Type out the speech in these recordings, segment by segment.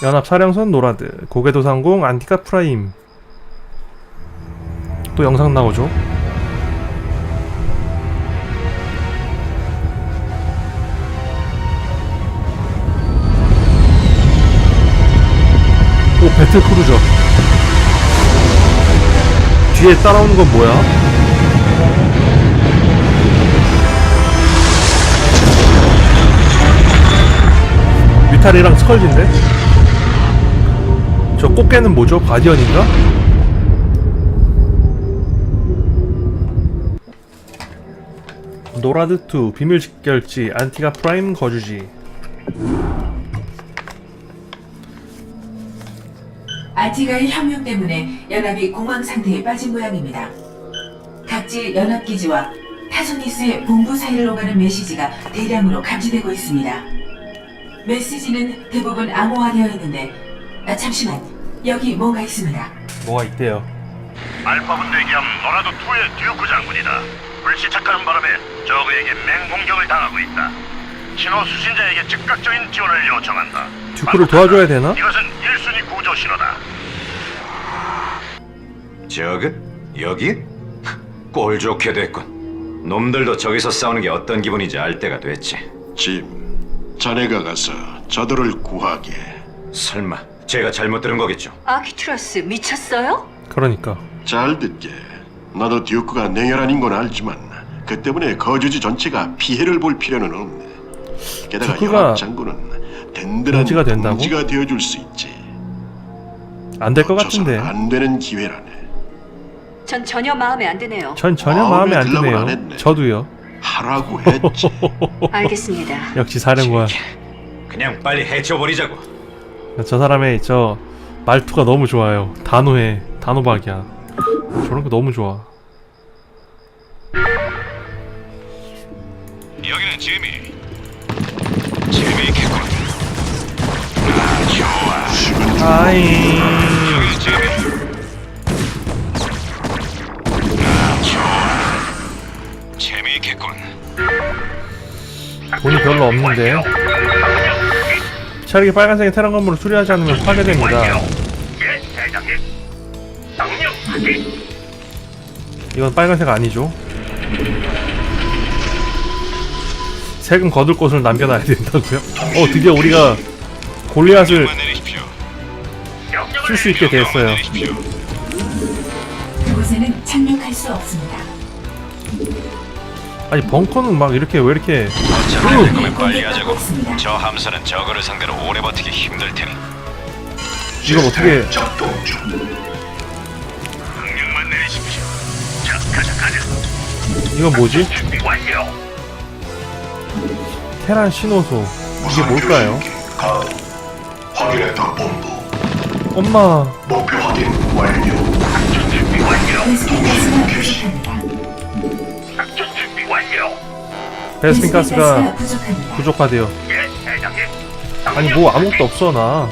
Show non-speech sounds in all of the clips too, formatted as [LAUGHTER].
연합사령선 노라드 고개도상공 안티카 프라임 또 영상 나오죠 오 배틀 크루저 뒤에 따라오는 건 뭐야? 위탈이랑 스컬지인데? 저 꽃게는 뭐죠? 가디언인가? 노라드2 비밀 직결지 안티가 프라임 거주지 아티가의 혁명 때문에 연합이 공황 상태에 빠진 모양입니다. 각지 연합 기지와 타소니스의 본부 사이를 오가는 메시지가 대량으로 감지되고 있습니다. 메시지는 대부분 암호화되어 있는데 아, 잠시만 여기 뭔가 있습니다. 뭐가 있대요 알파분 대기함 노라도 2의 듀크 장군이다. 불시착하는 바람에 저그에게 맹공격을 당하고 있다. 신호 수신자에게 즉각적인 지원을 요청한다. 듀크를 도와줘야 되나? 이것은 1순위 구조 신호다. 저그? 여기? [LAUGHS] 꼴 좋게 됐군. 놈들도 저기서 싸우는 게 어떤 기분인지 알 때가 됐지. 짐, 자네가 가서 저들을 구하게. 설마 제가 잘못 들은 거겠죠? 아키투라스 미쳤어요? 그러니까 잘 듣게. 나도 듀크가 냉혈한 인 건 알지만 그 때문에 거주지 전체가 피해를 볼 필요는 없네. 게다가 듀크가 연합 장군은 든든한 동지가 된다고? 동지가 되어줄 수 있지. 안 될것 놓쳐선 같은데 안 되는 기회라네. 전 전혀 마음에 안 드네요. 전 전혀 마음에 마음에 안 들라고는 안 드네요 했네. 저도요 하라고 했지. [LAUGHS] 알겠습니다. 역시 사령관 그냥 빨리 해쳐버리자고. 저 사람의 저 말투가 너무 좋아요. 단호해. 단호박이야. 저런 거 너무 좋아. 여기는. 재미있겠군. 아, 좋아. 아이. 여기는 지미. 아, 좋아. 재미있겠군. 돈이 별로 없는데. 차라리 빨간색의 테란 건물을 수리하지 않으면 파괴됩니다. 이건 빨간색 아니죠. 세금 거둘 곳을 남겨놔야 된다고요? 어, 드디어 우리가 골리앗을. 쓸수 있게 됐어요. 그곳에는 착륙할 수 없습니다. 아니 벙커는 막 이렇게 왜 이렇게 어차피 될 거면 빨리 공격받고 하자고. 있습니다. 저 함선은 저거를 상대로 오래 버티기 힘들 테니. 이걸 어떻게 강력만 내리십시오. 자, 가자, 가자. 이건 뭐지? 준비 완료. 테란 신호소 이게 뭘까요? 확인했다 본부. 엄마 목표 확인 완료. 준비 완료. 가스가 부족합니다. 베스핀 가스가. 부족하대요. 예. 아니 뭐 아무것도 없어 나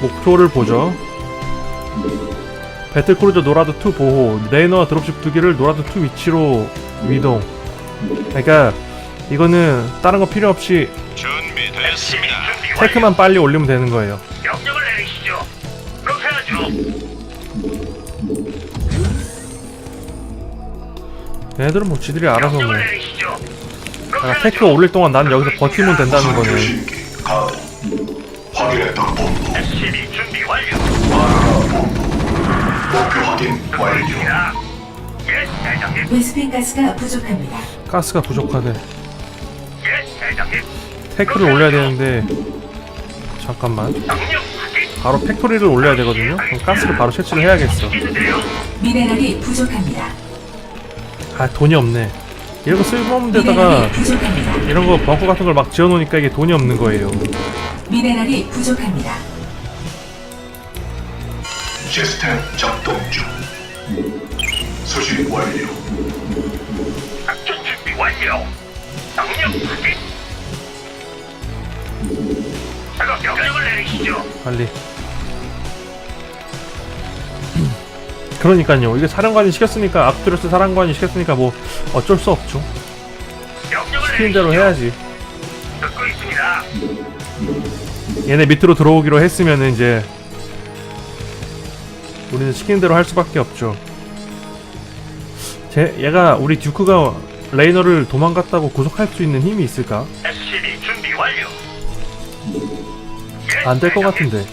목표를 보죠 배틀크루저 노라드 2 보호 레이너와 드롭십 두 개를 노라드 2 위치로 이동 그러니까 이거는 다른 거 필요 없이 준비됐습니다. 테크만 빨리 올리면 되는 거예요 명령을 내리시죠. 그렇게 하죠. 얘네들은 뭐 지들이 알아서 뭐 내리시죠. 그렇게 아. 테크가 올릴 동안 난 여기서 버티면 된다는 거네 확인했다 본부. SCB 준비 완료. 목표 확인 완료. 야, 예, 대장님. 베스핀 가스가 부족합니다. 가스가 부족하대 예, 대장님. 테크를 올려야 되는데 잠깐만 확인. 바로 팩토리를 올려야 되거든요 그럼 가스를 바로 채취를 해야겠어. 미네랄이 부족합니다. 아 돈이 없네 이런 거 쓸모없는 데다가. 이런 거 벙커 같은 걸 막 지어놓으니까 이게 돈이 없는 거예요. 미네랄이 부족합니다. 시스템 작동 중. 수신 완료. 작전 준비 완료. 명령 확인. 작업 명령을 내리시죠. 빨리. 그러니까요. 이게 사령관이 시켰으니까 아크트로스 사령관이 시켰으니까 뭐 어쩔 수 없죠. 시키는 대로. 해야지. 듣고 있습니다. 얘네 밑으로 들어오기로 했으면은 이제 우리는 시키는 대로 할 수밖에 없죠. 제, 얘가 우리 듀크가 레이너를 도망갔다고 구속할 수 있는 힘이 있을까? SCB 준비 완료. 안 될 것 같은데.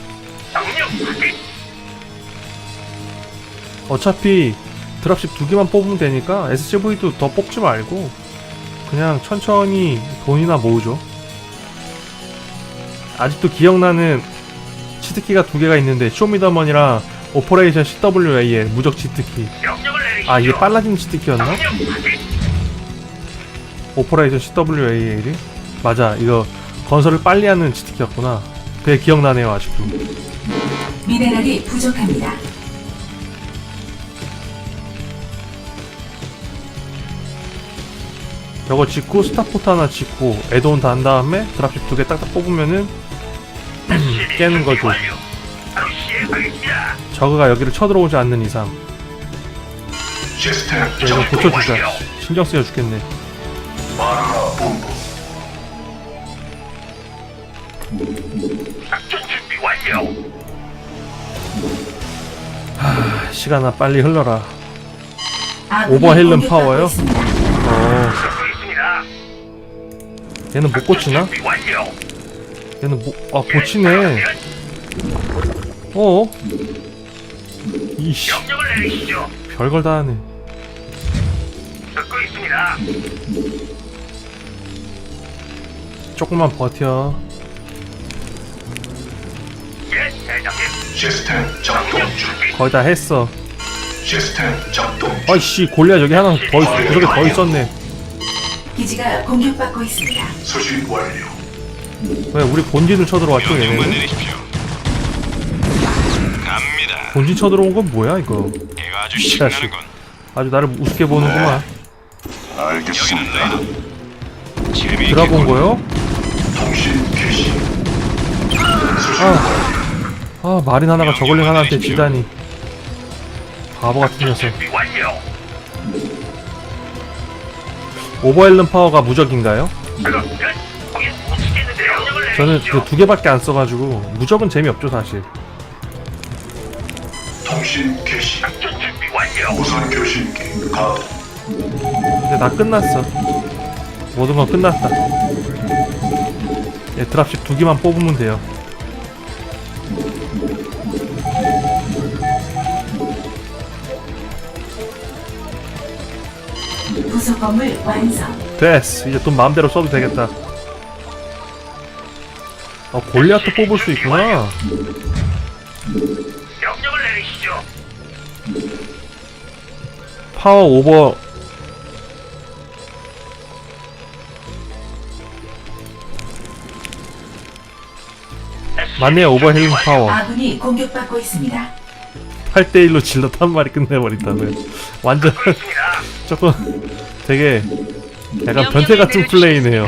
어차피 드랍십 두 개만 뽑으면 되니까 SCV도 더 뽑지 말고 그냥 천천히 돈이나 모으죠. 아직도 기억나는 치트키가 두 개가 있는데 쇼미더머니랑 오퍼레이션 CWA의 무적 치트키. 아 이게 빨라지는 치트키였나? 오퍼레이션 CWA이 맞아 이거 건설을 빨리 하는 치트키였구나. 그게 기억나네요 아직도. 미네랄이 부족합니다. 저거 짓고 스타포트 하나 짓고 에드온 다한 다음에 드랍십 두 개 딱딱 뽑으면은 [CLEARS THROAT] 깨는 거죠. 저그가 여기를 쳐들어오지 않는 이상 이거 준비 고쳐주자. 신경 쓰여 죽겠네. 아, 시간아 빨리 흘러라 오버헬름 파워요? 어. 얘는 못 고치나? 얘는 못.. 아 고치네 어? 이씨. 별걸 다 하네. 조금만 버텨. 거의 다 했어 아이씨 골리앗 여기 하나 더 있, 구석에 더 있었네 기지가 공격받고 있습니다. 수신 완료. 왜 우리 본진을 쳐들어왔죠 얘네는? 내리십시오. 갑니다. 본진 쳐들어온 건 뭐야 이거? 얘가 아주 신나는군. 아주 나를 우습게 보는구만. 알겠습니다. 재미 들어본 거요? 통신 개시. 수신 아, 아 마린 하나가 저글링 하나한테 지다니. 바보 같은 녀석. 준비 완료. 오버헬름 파워가 무적인가요? 저는. 그 두 개밖에 안 써가지고 무적은 재미없죠 사실 통신 개시 작전 준비 완료. 무선 교신기 가동 근데 나 끝났어 모든 건 끝났다 예, 드랍십 두 개만 뽑으면 돼요 부속 건물 완성. 됐어 이제 돈 마음대로 써도 되겠다 어 골리앗도 뽑을 수 있구나 명령을 내리시죠. 파워 오버 맞네요 오버헬링 파워 아군이 공격받고 있습니다. 8대1로 질럿 한 마리 끝내버린다고요 완전. [LAUGHS] 조금 되게 약간 변태 같은 플레이네요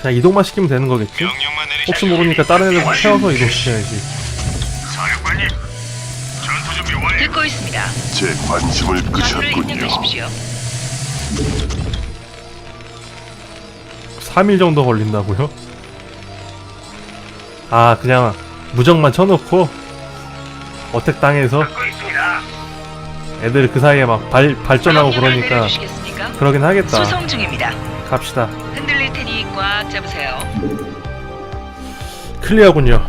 그냥 이동만 시키면 되는 거겠지? 혹시 모르니까 다른 애들 태워서 이동시켜야지 사령관님. 전투 준비 완료. 듣고 있습니다. 제 관심을 끄셨군요 입력하십시오. 3일 정도 걸린다고요? 아 그냥 무적만 쳐놓고 어택 당해서. 애들 그 사이에 막 발, 발전하고 그러니까? 그러긴 하겠다 수송 중입니다. 갑시다 흔들릴 테니 꽉 잡으세요. 클리어군요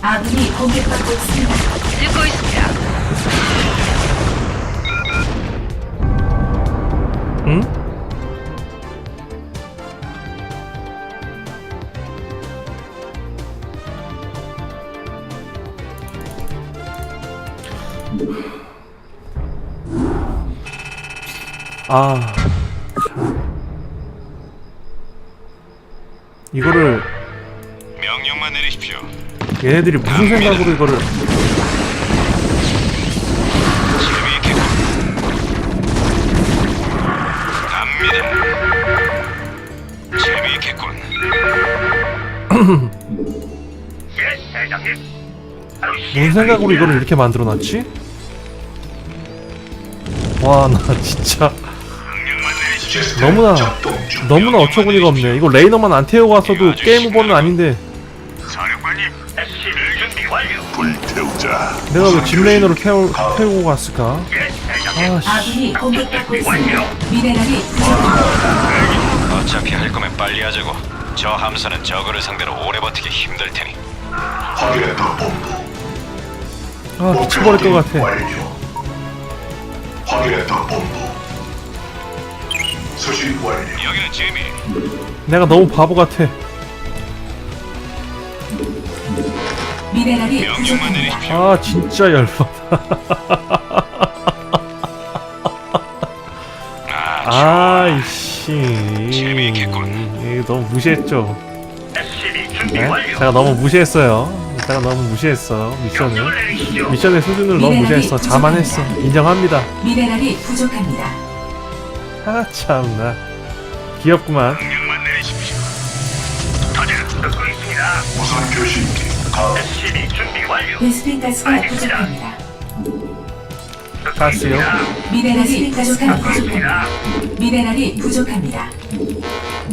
아군이 공격받고 있습니다. 듣고 있습니다. 응? 아 이거를 명령만 내리십시오. 얘네들이 무슨 생각으로 이거를 재미있겠군. 갑니다. 재미있겠군. [CLEARS THROAT] 예, 대장님. 무슨 생각으로 이거를 이렇게 만들어놨지? 와 나 진짜. 너무나 너무나 어처구니가 없네. 이거 레이너만 안 태우고 왔어도 게임 오버는 아닌데 사령관님, SCB 준비 완료. 불태우자. 내가 왜 집 레이너를 태우, 태우고 갔을까? 예. 아씨 아군이 공격받고 있습니다. 완료. 미네랄이 부족합니다. 어차피 할 거면 빨리 하자고. 저 함선은 저거를 상대로 오래 버티기 힘들 테니. 확인했다 본부. 아 미쳐버릴 것 같아. 완료. 확인했다 본부. 수신 완료. 여기는 제미. 내가 너무 바보 같아. 미네랄이 부족합니다. 아 진짜 열받아. 아이씨. 이거 너무 무시했죠. SCB 준비 네? 완료. 제가 너무 무시했어요. 제가 너무 무시했어 미션을. 명령을 내리시죠. 미션의 수준을 너무 무시했어. 자만했어. 인정합니다. 미네랄이 부족합니다. 아 참나. 귀엽구만. 명령만 내리십시오. 다들 듣고 있습니다. 무선 교신기 가. SCB 준비 완료. 베스핀 가스가 부족합니다. 듣고 가스요? 있습니다. 미네랄이 부족합니다. 듣고 있습니다. 미네랄이 부족합니다.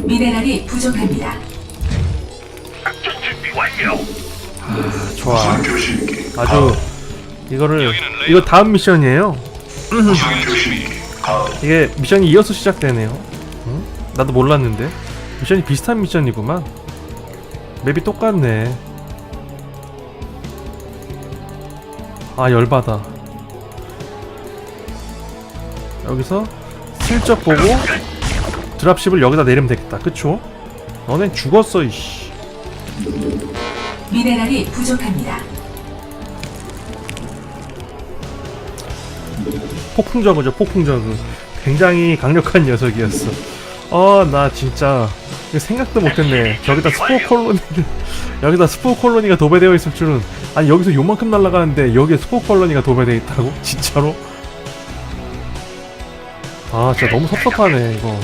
미네랄이 부족합니다. 작전 준비 완료. 좋아. 무선 교신기. 아주 이거를 이거 다음 미션이에요. 무선 교신기 가. 이게 미션이 이어서 시작되네요. 응? 나도 몰랐는데 미션이 비슷한 미션이구만. 맵이 똑같네. 아 열받아. 여기서 슬쩍 보고 드랍십을 여기다 내리면 되겠다. 그쵸? 너넨 죽었어 이씨. 미네랄이 부족합니다. 폭풍저그죠 폭풍저그 굉장히 강력한 녀석이었어 어 나 진짜 생각도 못했네 저기다 스포 콜로니를 [LAUGHS] 여기다 스포 콜로니가 도배되어 있을 줄은 아니 여기서 요만큼 날아가는데 여기에 스포 콜로니가 도배되어 있다고? [LAUGHS] 진짜로? 아 진짜 너무 섭섭하네 이거.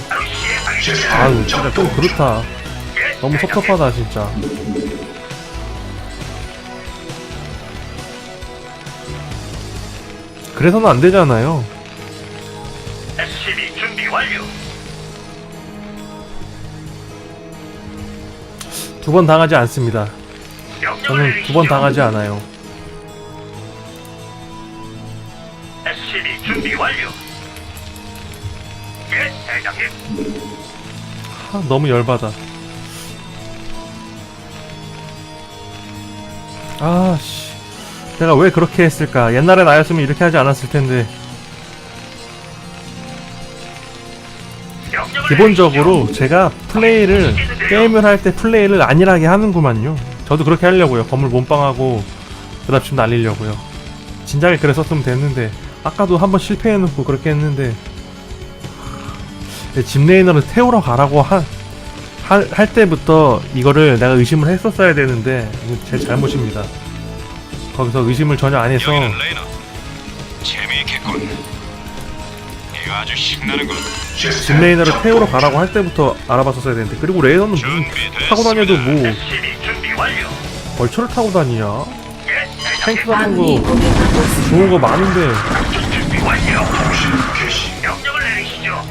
아유 진짜 좀 그렇다 예, 너무. 섭섭하다 진짜 그래서는 안 되잖아요 SCB 준비 완료. 두 번 당하지 않습니다 저는 두. 번 당하지 않아요 SCB 준비 완료. 예, 대장님. 아, 너무 열받아. 아 씨, 내가 왜 그렇게 했을까? 옛날에 나였으면 이렇게 하지 않았을 텐데. 기본적으로. 제가 플레이를 게임을 할 때 플레이를 안일하게 하는구만요. 저도 그렇게 하려고요. 건물 몸빵하고 드랍십 날리려고요. 진작에 그랬었으면 됐는데 아까도 한번 실패해놓고 그렇게 했는데 집 레이너를 태우러 가라고 한 할, 할 때부터 이거를 내가 의심을 했었어야 되는데 제 잘못입니다. 거기서 의심을 전혀 안 해서 여기는 레이너. 재미있겠군. 이거 아주 신나는군. 집 레이너를 태우러 가라고 할 때부터 알아봤었어야 되는데 그리고 레이너는 무슨 준비됐습니다. 타고 다녀도 뭐 SCB 준비 완료. 벌초를 타고 다니냐? 예, 탱크. 같은 아군이 거 공격받고 있습니다. 좋은 거 많은데 준비 완료. 통신 개시. 명령을 내리시죠.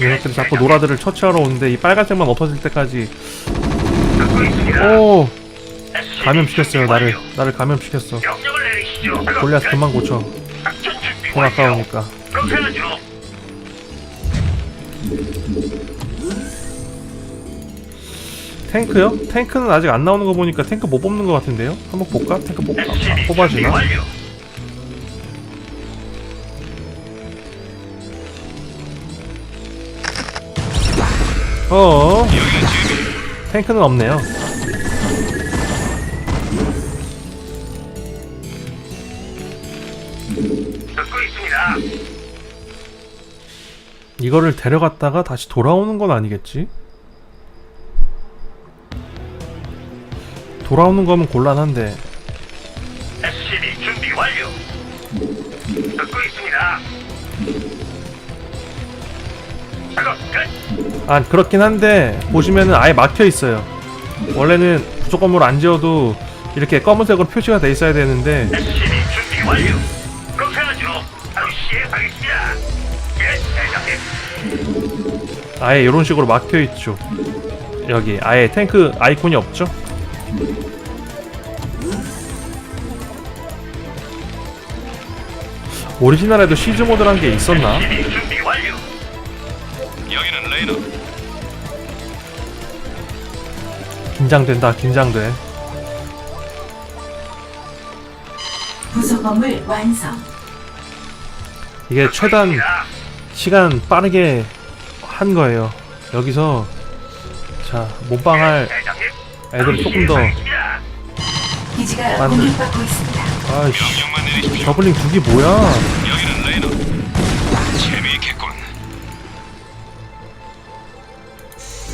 얘네들이 자꾸 노라들을 처치하러 오는데 이 빨간색만 없어질 때까지 듣고 있습니다. 오 SCB 감염시켰어요 준비 나를. 나를 감염시켰어 명령을 내리시죠. 골리앗 그만 고쳐 작전 준비 돈 완료. 아까우니까 그렇게 하죠. 탱크요? 탱크는 아직 안 나오는 거 보니까 탱크 못 뽑는 거 같은데요? 한번 볼까? 탱크 뽑, 아, 준비 뽑아지나? 완료. 어어. 탱크는 없네요 듣고 있습니다. 이거를 데려갔다가 다시 돌아오는 건 아니겠지? 돌아오는 거면 곤란한데 SCB 준비 완료. 듣고 있습니다. 작업 끝. 아 그렇긴 한데 보시면은 아예 막혀 있어요 원래는 부족건물 안 지어도 이렇게 검은색으로 표시가 돼 있어야 되는데 SCB 준비 완료. 예, 대장님. 아예 이런 식으로 막혀 있죠. 여기 아예 탱크 아이콘이 없죠. 오리지널에도 시즈 모드란 게 있었나? 준비 완료. 여기는 레이너. 긴장된다, 긴장돼. 부속 건물 완성. 이게 최단 시간 빠르게 한 거예요. 여기서 자 몸빵할. 애들 조금 더 기지가. 공격받고 있습니다. 아이씨. 저글링 두기 뭐야? 여기는 레이너. 재미있겠군.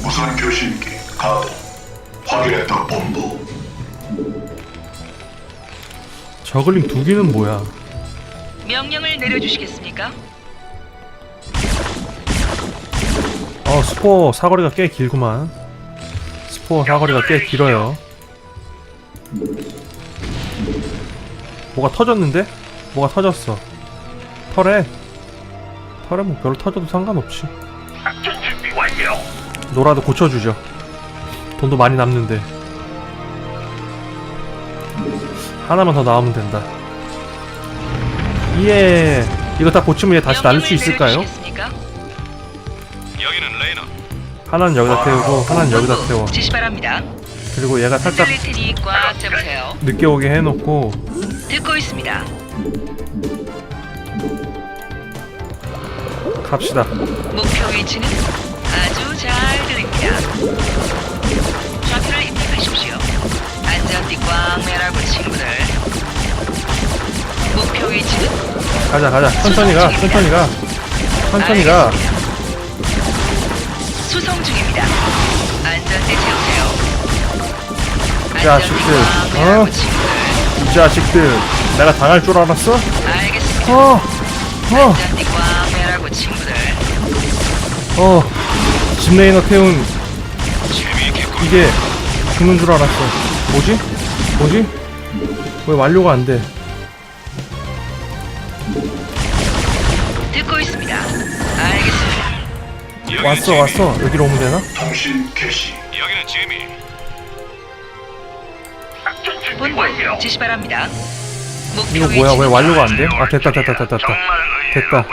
무선 교신기 가동. 확인했다 본부. 저글링 두기는 뭐야? 명령을 내려주시겠습니 까? 어 스포 사거리가 꽤 길구만. 스포 사거리가 꽤 길어요. 뭐가 터졌는데? 뭐가 터졌어? 털에? 털에 뭐 별로 터져도 상관없지. 작전 준비 완료. 노라도 고쳐주죠. 돈도 많이 남는데. 하나만 더 나오면 된다. 예. 이거 다 고치면 얘 다시 날릴 수 있을까요? 여기는 레이너. 하나는 여기다 태우고, 하나는 여기다 태워. 지시 바랍니다. 그리고 얘가 살짝 흔들릴 테니 꽉 잡으세요. 늦게 오게 해놓고, 듣고 있습니다. 갑시다. 목표 위치는 아주 잘 들립니다. 좌표를 입력하십시오. 안전띠 꽉 매라고 친구들. 목표 위치는 가자, 가자. 천천히 가, 천천히 가. 천천히 가. 수송 중입니다. 안전띠 채우세요. 자식들, 어? 이 자식들, 내가 당할 줄 알았어? 알겠습니다. 어, 어, 안전띠 친구들. 어. 집레이너 태운. 이게 죽는 줄 알았어. 뭐지? 뭐지? 왜 완료가 안 돼? 왔어. 왔어. 여기로 오면 되나? 통신 개시. 여기는. 작전 준비 본부 완료. 지시 바랍니다. 목표 이거 뭐야? 왜 위치는 완료가 안 돼? 아, 됐다, 됐다, 됐다, 됐다. 정말 됐다.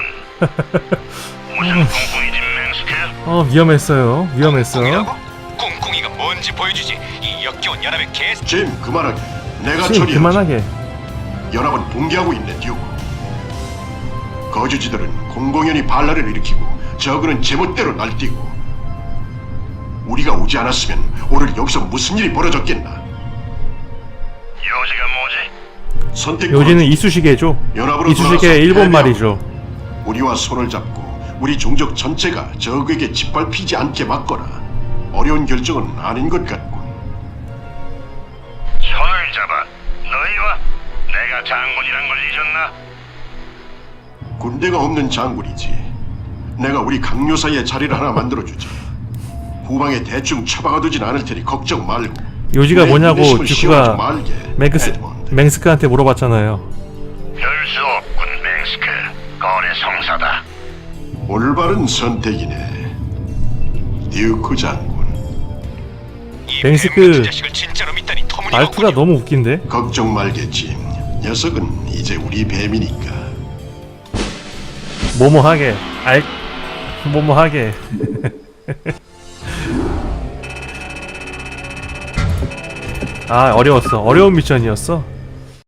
의외로군. 무슨 공공이지 맹스크? 어, 위험했어요. 위험했어. 꽁꽁이라고? 꽁꽁이가 뭔지 보여주지. 이 역겨운 연합의 개. 짐 그만하게. 내가 신, 처리하지. 그만하게. 연합은 붕괴하고 있네 듀크. 거주지들은 공공연히 반란을 일으키고 저그는 제멋대로 날뛰고 우리가 오지 않았으면 오늘 여기서 무슨 일이 벌어졌겠나? 요지가 뭐지? 선택 요지는 이쑤시개죠. 연합으로 이쑤시개 돌아가서 일본 패배하고 말이죠. 우리와 손을 잡고 우리 종족 전체가 적에게 짓밟히지 않게 막거나 어려운 결정은 아닌 것 같군. 손을 잡아. 너희와 내가 장군이란 걸 잊었나? 군대가 없는 장군이지. 내가 우리 강요 사이에 자리를 하나 만들어주지. 후방에 대충 처박아두진 않을 테니 걱정 말고. 요지가 내 뭐냐고 듀크가 맹스. 맹스크한테 물어봤잖아요. 별수 없군 맹스크. 거래 성사다. 올바른 선택이네. 듀크 장군. 이 맹스크 말투가. 너무 웃긴데? 걱정 말겠지. 녀석은 이제 우리 뱀이니까. 뭐뭐하게. 알, 뭐뭐하게. [LAUGHS] 아, 어려웠어. 어려운 미션이었어.